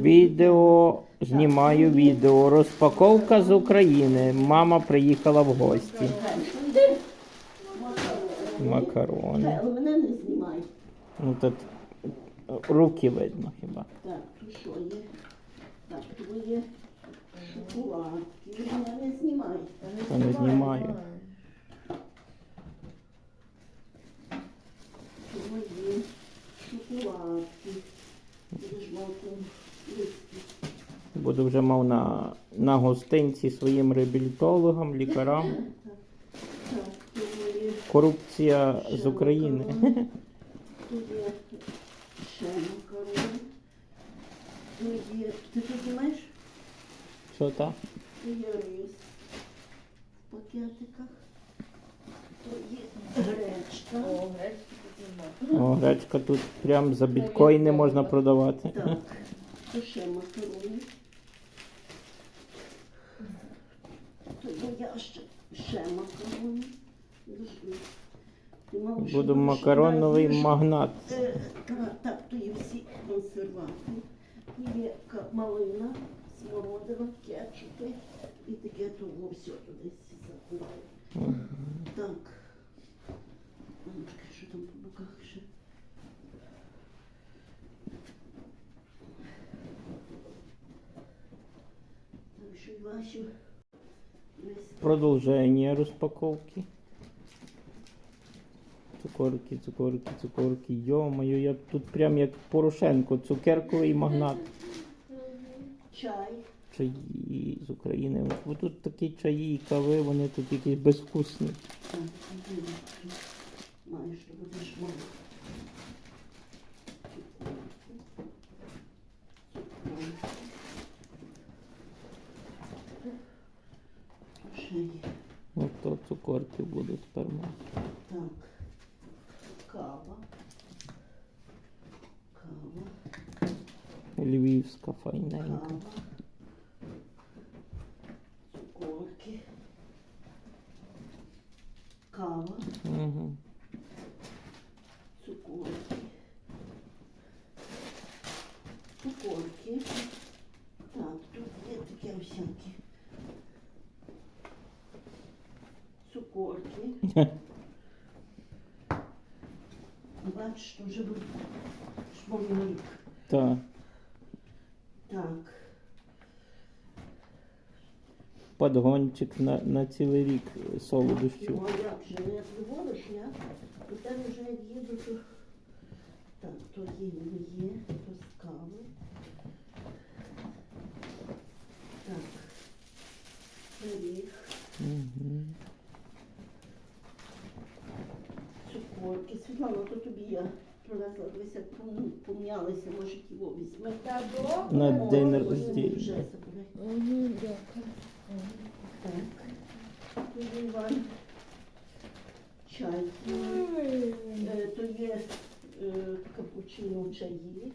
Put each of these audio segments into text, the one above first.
Відео знімаю відео. Розпаковка з України. Мама приїхала в гості. Макарони. Мене не знімай. Ну тут руки видно хіба. Так, тут що є? Так, твоє шоколадки. Мене не знімай. Та не знімаю. Твоє шоколадки. Буду вже мав на, на гостинці своїм реабілітологам, лікарам. Корупція з України. Тут є ще макарони. Тут є. Ти тут знімаєш? Що так? Тут є рис в пакетиках. Тут є гречка. О, нема. О, гречка тут прям за біткоїни можна продавати. Так. Тут ще макарони. Тут є ящик ще макарони. Буду дуже макароновий магнат. Е, Так, так, то є всі консерванти. Є ка- малина, смородина, кетчупи і таке того все туди закладаю. Так. Що там по боках ще? І ваші весь Продовження розпаковки. Цукорки, цукорки, цукорки. Йо-моє, я тут прям як Порошенко, цукерковий магнат. чай. Чаї з України. Бо тут такі чаї і кави, вони тут якісь безвкусні. Так, іди, Маєш, що будеш мати. Ще є. Ось то цукорки буду тепер мати. Так. Кава. Кава. Львівська файненька. Кава. Цукорки. Кава. Угу. Цукорки. Цукорки. Так, тут є таке всякі. Цукорки. Бачиш, вже був шмовний рік. Так. Так. Подгончик на, на цілий рік солодощів. Ну, а як же, не виводиш, я? У тебе вже як їду, то... Так, то є, не є, то з кави. Так. Пиріг, Угу. цукорки. Світлана, то тобі я привезла, дивися, пом- пом'ялися, може, його візьми. Та добре. На день. Вже. Угу, дякую. Так. Тут Іван. Чай. Е, То є е, капучино чаї.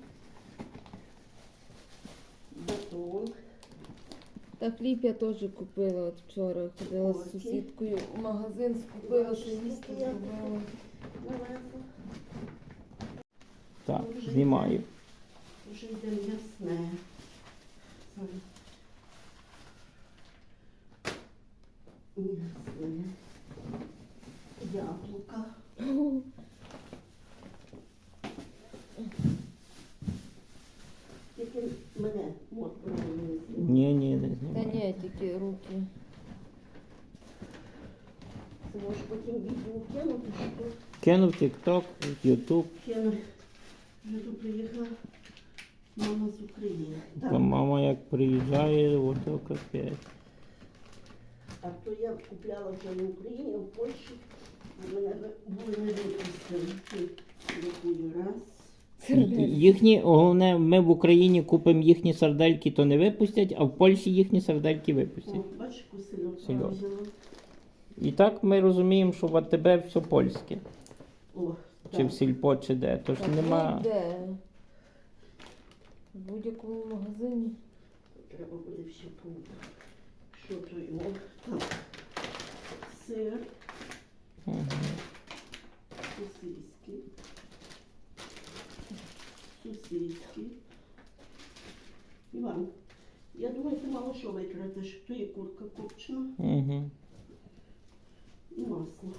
Батон. Та хліб я теж купила от вчора. Ходила з сусідкою в магазин, скупила, що їсти зробила. Навезла. Так, знімаю. Вже йде м'ясне. Зараз. М'ясне. Яблука. Тільки мене мокро не знімає. Ні, ні, не Та знімаю. ні, тільки руки. Це може потім відео кинути, що тут Кинув TikTok, YouTube. кину. Вже тут приїхала мама з України. Та Так. мама як приїжджає, ото капець. А то я купляла вже в Україні, а в Польщі а мене були не випустили. Рахую, раз. Їхні, головне, ми в Україні купимо їхні сардельки, то не випустять, а в Польщі їхні сардельки О, випустять. бачиш, кусильок Сельодка. взяла. І так ми розуміємо, що в АТБ все польське. О, Чи так. в сільпо, чи де. Тож Та нема. Де? В будь-якому магазині. Треба буде все пробувати. Що то його? Так. Сир. Мгм. Сосиски. Сосиски. Іван, я думаю, ти мало що витратиш. То є курка копчена Угу. і масло.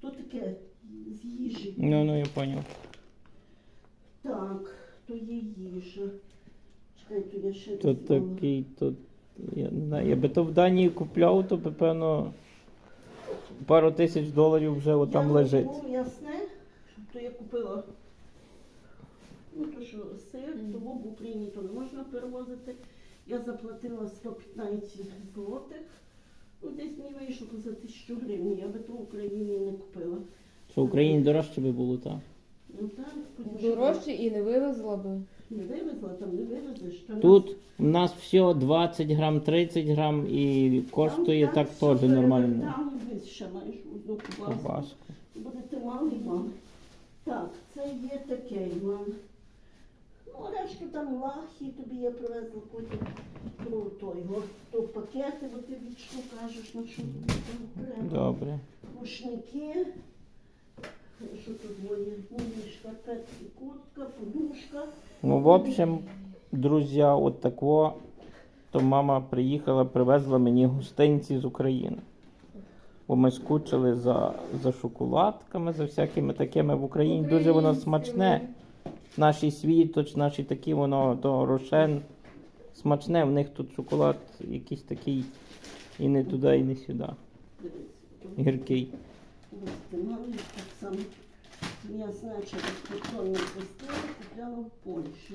То таке з їжі. Ну, ну я поняв. Так, то є їжа. Чекай, то я ще То не такий, то. Я не знаю, я би то в Данії купляв, то би, певно, пару тисяч доларів вже отам я лежить. Ну, ясне, то я купила. Ну, то що сир, того в Україні то не можна перевозити. Я заплатила 115 злотих. Ну, десь мені вийшло за тисячу гривень. Я би то в Україні не купила. Що в Україні дорожче би було, так? Ну так, тому що Дорожче і не вивезла би. Не вивезла, там не вивезеш. Там Тут у нас все 20 грам, 30 грам і коштує там так все теж нормально. перевертали, ви ще маєш одну ковбаску. Ковбаску. Будете мали мали. Так, це є таке, Іван. Ну, там лахи, тобі я привезла потім про той, то пакети, бо ти вічно кажеш, на що тобі там треба. Добре. Рушники. Що тут двоє? Мої шкарпетки, куртка, подушка. Ну, в общем, друзі, от такого, то мама приїхала, привезла мені гостинці з України. Бо ми скучили за, за шоколадками, за всякими такими в Україні. Дуже воно смачне. Наші світоч, наші такі, воно то рошен. Смачне, в них тут шоколад якийсь такий і не туди, і не сюди. Гіркий. що безкоштовно пустили, купляла в Польщі.